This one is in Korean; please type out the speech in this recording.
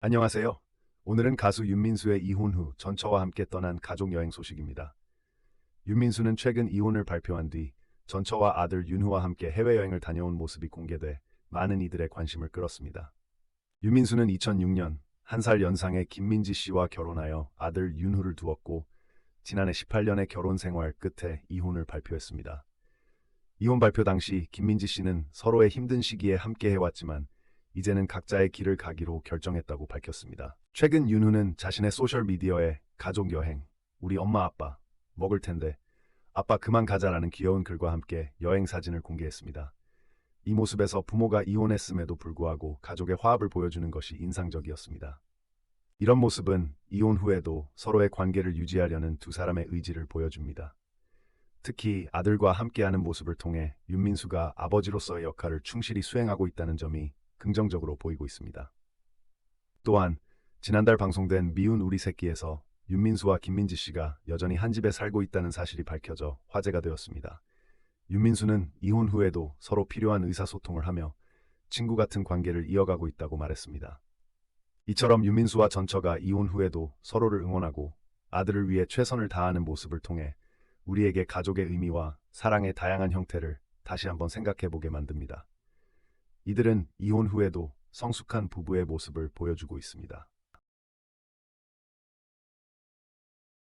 안녕하세요. 오늘은 가수 윤민수의 이혼 후 전처와 함께 떠난 가족 여행 소식입니다. 윤민수는 최근 이혼을 발표한 뒤 전처와 아들 윤후와 함께 해외여행을 다녀온 모습이 공개돼 많은 이들의 관심을 끌었습니다. 윤민수는 2006년 한 살 연상의 김민지 씨와 결혼하여 아들 윤후를 두었고 지난해 18년의 결혼 생활 끝에 이혼을 발표했습니다. 이혼 발표 당시 김민지 씨는 서로의 힘든 시기에 함께 해왔지만 이제는 각자의 길을 가기로 결정했다고 밝혔습니다. 최근 윤우는 자신의 소셜미디어에 가족 여행, 우리 엄마 아빠 먹을 텐데 아빠 그만 가자라는 귀여운 글과 함께 여행 사진을 공개했습니다. 이 모습에서 부모가 이혼했음에도 불구하고 가족의 화합을 보여주는 것이 인상적이었습니다. 이런 모습은 이혼 후에도 서로의 관계를 유지하려는 두 사람의 의지를 보여줍니다. 특히 아들과 함께하는 모습을 통해 윤민수가 아버지로서의 역할을 충실히 수행하고 있다는 점이 긍정적으로 보이고 있습니다. 또한 지난달 방송된 미운 우리 새끼에서 윤민수와 김민지 씨가 여전히 한 집에 살고 있다는 사실이 밝혀져 화제가 되었습니다. 윤민수는 이혼 후에도 서로 필요한 의사소통을 하며 친구 같은 관계를 이어가고 있다고 말했습니다. 이처럼 윤민수와 전처가 이혼 후에도 서로를 응원하고 아들을 위해 최선을 다하는 모습을 통해 우리에게 가족의 의미와 사랑의 다양한 형태를 다시 한번 생각해 보게 만듭니다. 이들은 이혼 후에도 성숙한 부부의 모습을 보여주고 있습니다.